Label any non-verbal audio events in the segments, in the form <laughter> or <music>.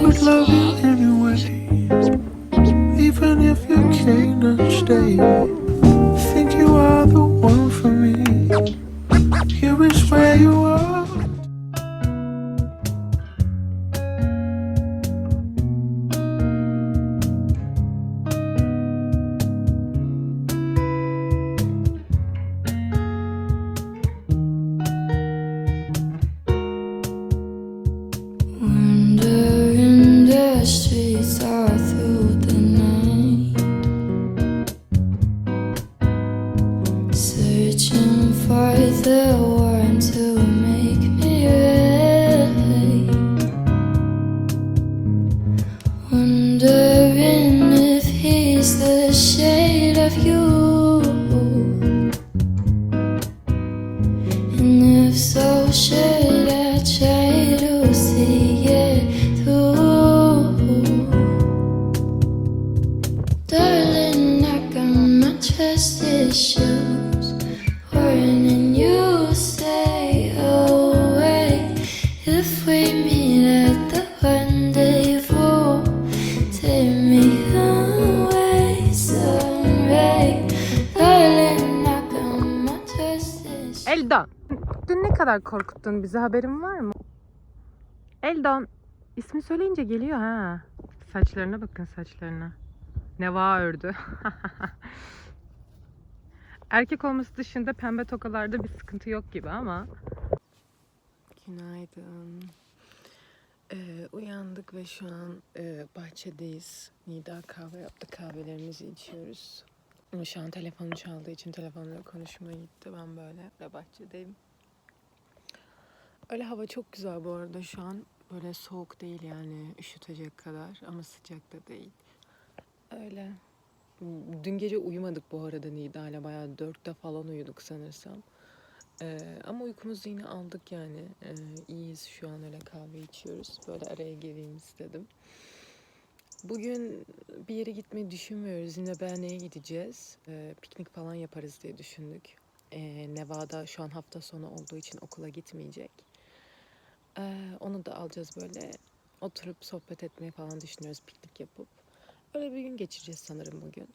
would love you anyway. Even if you cannot stay. Darling. Dün ne kadar korkuttun bizi haberin var mı? Eldon. İsmi söyleyince geliyor ha. Saçlarına bakın saçlarına. Neva ördü. <laughs> Erkek olması dışında pembe tokalarda bir sıkıntı yok gibi ama. Günaydın. Ee, uyandık ve şu an e, bahçedeyiz. Nida kahve yaptı. Kahvelerimizi içiyoruz. Şu an telefonu çaldığı için telefonla konuşmaya gitti. Ben böyle ve bahçedeyim. Öyle hava çok güzel bu arada şu an. Böyle soğuk değil yani üşütecek kadar ama sıcak da değil. Öyle. Dün gece uyumadık bu arada Nida'yla. Bayağı dörtte falan uyuduk sanırsam. Ee, ama uykumuzu yine aldık yani. Ee, iyiyiz şu an öyle kahve içiyoruz. Böyle araya geleyim istedim. Bugün bir yere gitmeyi düşünmüyoruz. Yine Berne'ye gideceğiz. Ee, piknik falan yaparız diye düşündük. Ee, Nevada şu an hafta sonu olduğu için okula gitmeyecek. Ee, onu da alacağız böyle. Oturup sohbet etmeyi falan düşünüyoruz piknik yapıp. Öyle bir gün geçireceğiz sanırım bugün.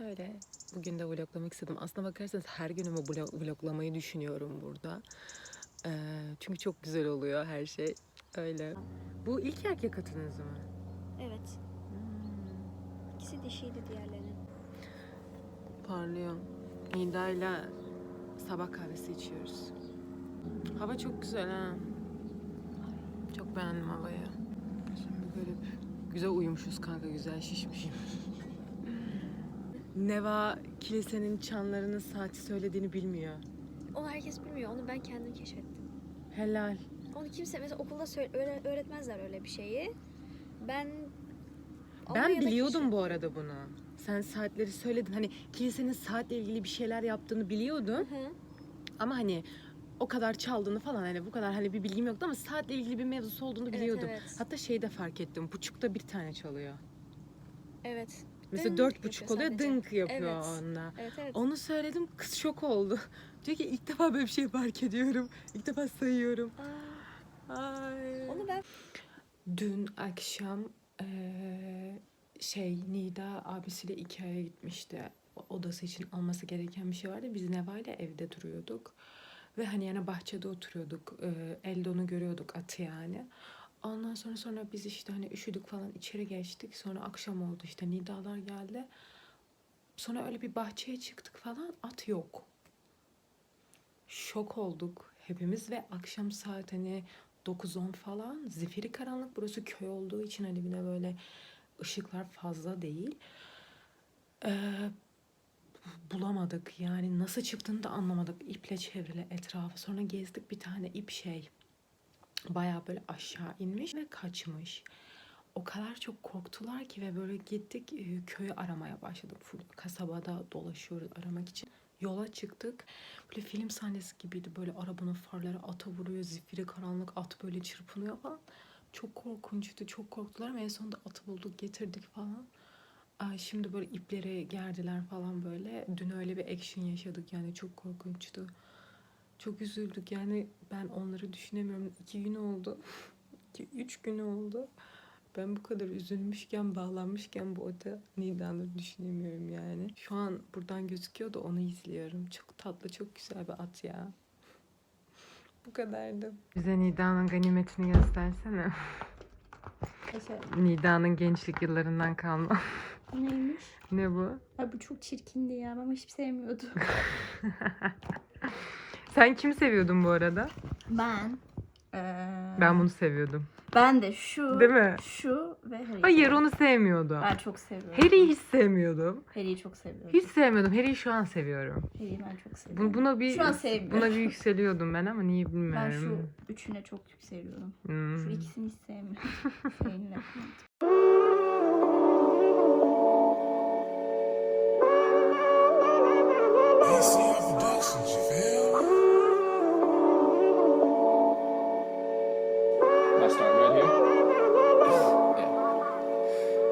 Öyle. Bugün de vloglamak istedim. Aslına bakarsanız her günümü vlog- vloglamayı düşünüyorum burada. Ee, çünkü çok güzel oluyor her şey. Öyle. Bu ilk erkek atınız mı? Evet. İkisi dişiydi diğerlerinin. Parlıyor. Nida'yla sabah kahvesi içiyoruz. Hava çok güzel ha. Çok beğendim havayı. Şimdi böyle bir- güzel uyumuşuz kanka, güzel şişmişim. Neva kilisenin çanlarının saati söylediğini bilmiyor. Onu herkes bilmiyor. Onu ben kendim keşfettim. Helal. Onu kimse mesela okulda söyle- öğre- öğretmezler öyle bir şeyi. Ben Ben Almanya'da biliyordum bu arada bunu. Sen saatleri söyledin. Hani kilisenin saatle ilgili bir şeyler yaptığını biliyordun. keşfettim. Hı. Ama hani o kadar çaldığını falan hani bu kadar hani bir bilgim yoktu ama saatle ilgili bir mevzusu olduğunu biliyordum. evet. Hatta şeyi de fark ettim. Buçukta bir tane çalıyor. Evet. Mesela Dınk dört buçuk yapıyor oluyor sadece. dınk yapıyor Evet. onunla. Evet evet. Onu söyledim kız şok oldu. <laughs> Diyor ki ilk defa böyle bir şey fark ediyorum. İlk defa sayıyorum. Aa, Ay. onu ben Dün akşam eee, şey Nida abisiyle Ikea'ya gitmişti. O- Odası için alması gereken bir şey vardı. Biz Neva ile evde duruyorduk. Ve hani yani bahçede oturuyorduk. Eee Eldon'u görüyorduk atı yani. Ondan sonra sonra biz işte hani üşüdük falan içeri geçtik. Sonra akşam oldu işte Nida'lar geldi. Sonra öyle bir bahçeye çıktık falan at yok. Şok olduk hepimiz ve akşam saat hani 9-10 falan zifiri karanlık burası köy olduğu için hani bir de böyle ışıklar fazla değil. Ee, bulamadık yani nasıl çıktığını da anlamadık iple çevrili etrafı sonra gezdik bir tane ip şey bayağı böyle aşağı inmiş ve kaçmış. O kadar çok korktular ki ve böyle gittik e, köyü aramaya başladık. Full kasabada dolaşıyoruz aramak için. Yola çıktık. Böyle film sahnesi gibiydi. Böyle arabanın farları ata vuruyor. Zifiri karanlık at böyle çırpınıyor falan. Çok korkunçtu. Çok korktular ama en sonunda atı bulduk getirdik falan. Ay, şimdi böyle ipleri gerdiler falan böyle. Dün öyle bir action yaşadık yani çok korkunçtu. Çok üzüldük yani ben onları düşünemiyorum. İki gün oldu. <laughs> İki, üç gün oldu. Ben bu kadar üzülmüşken, bağlanmışken bu oda Nida'nı düşünemiyorum yani. Şu an buradan gözüküyor da onu izliyorum. Çok tatlı, çok güzel bir at ya. <laughs> Bu kadardı. Bize Nida'nın ganimetini göstersene. <laughs> Nida'nın gençlik yıllarından kalma. <laughs> Neymiş? ne bu? Ay bu çok çirkindi ya. Ben hiç sevmiyordum. <laughs> Sen kim seviyordun bu arada? Ben. Eee, Ben bunu seviyordum. Ben de şu. Değil mi? Şu ve Harry'i. Hayır seviyorum. onu sevmiyordum. Ben çok seviyorum. Harry'i hiç sevmiyordum. Harry'i çok seviyorum. Hiç sevmiyordum. Harry'i şu an seviyorum. Harry'i ben çok seviyorum. Bu, buna bir Şu an sevmiyorum. buna bir <laughs> yükseliyordum ben ama niye Ben bilmiyorum. şu üçüne çok yükseliyorum. Hmm. Şu ikisini hiç sevmiyorum. <laughs> Seninle. You feel?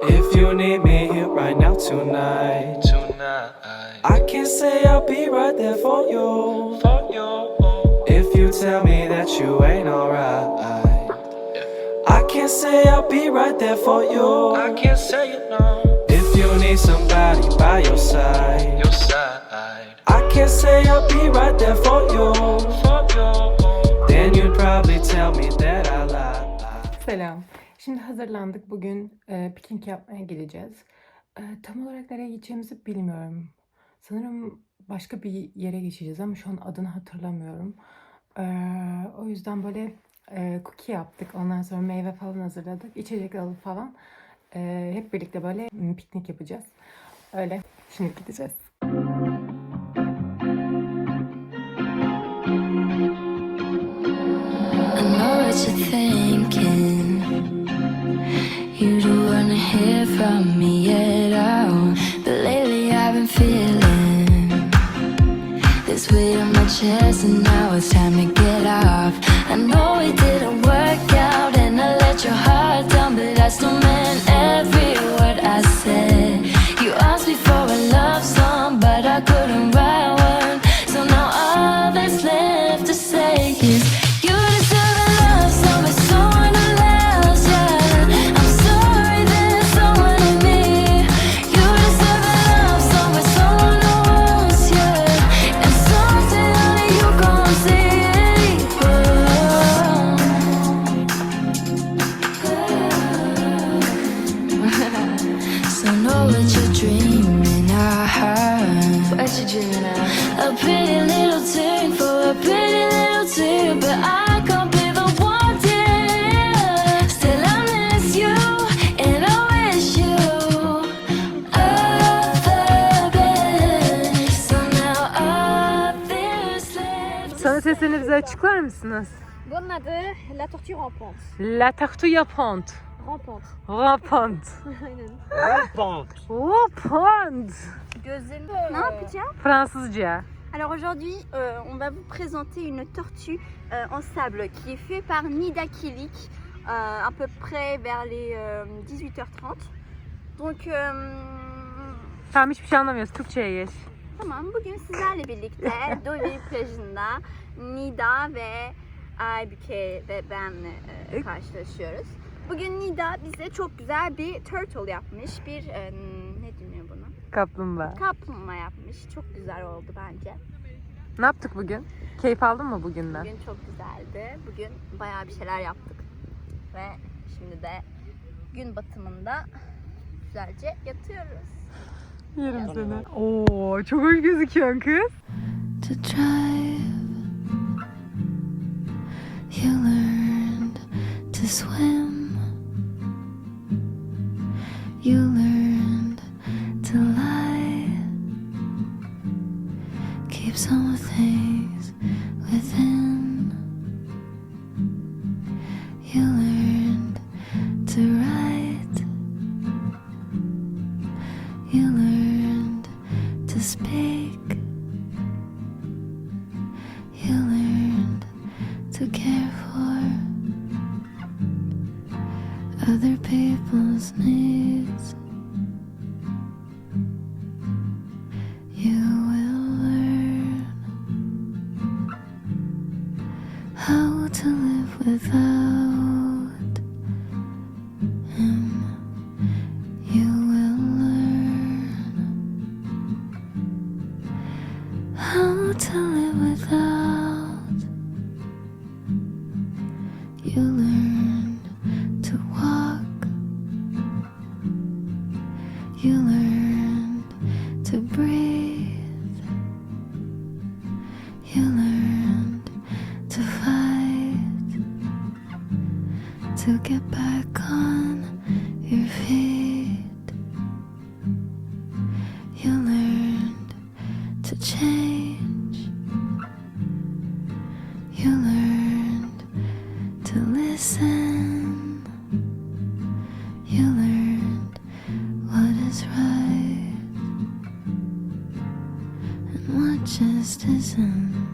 If you need me here right now tonight, Tonight. I can say I'll be right there for you. For you. If you tell me that you ain't alright, I can say I'll be right there for you. I can't say it no. If you need somebody by your side, Your side. I can say I'll be right there for you. For you. Then you'd probably tell me that I lied. Selam. Şimdi hazırlandık. Bugün e, piknik yapmaya gideceğiz. E, tam olarak nereye gideceğimizi bilmiyorum. Sanırım başka bir yere geçeceğiz ama şu an adını hatırlamıyorum. E, o yüzden böyle e, cookie yaptık. Ondan sonra meyve falan hazırladık. İçecek alıp falan. E, hep birlikte böyle piknik yapacağız. Öyle. Şimdi gideceğiz. I know what you're thinking. Weight on my chest, and now it's time to açıklar mısınız? Bunun adı La Tortue Rampante. La Tortue. Rampante. Aynen. Gözlerini... Ne yapacağım? Fransızca. Alors aujourd'hui, euh, on va vous présenter une tortue euh, en sable qui est faite par Nida Kilik euh, à peu près vers les euh, 18h30. Donc euh, Tamam hiçbir şey anlamıyoruz. Türkçe'ye geç. tamam bugün sizlerle birlikte Doli plajında Nida ve Aybüke ve ben e, karşılaşıyoruz. Bugün Nida bize çok güzel bir turtle yapmış. Bir e, ne deniyor buna? Kaplumbağa. Kaplumbağa yapmış. Çok güzel oldu bence. Ne yaptık bugün? Keyif aldın mı bugünden? Bugün çok güzeldi. Bugün bayağı bir şeyler yaptık. Ve şimdi de gün batımında güzelce yatıyoruz. Yerim seni. Oo, çok hoş gözüküyorsun kız. to drive. You learned to swim. You learned other people's needs. You will learn how to live without him. You will learn how to live without. To get back on your feet. You learned to change. You learned to listen. You learned what is right and what just isn't.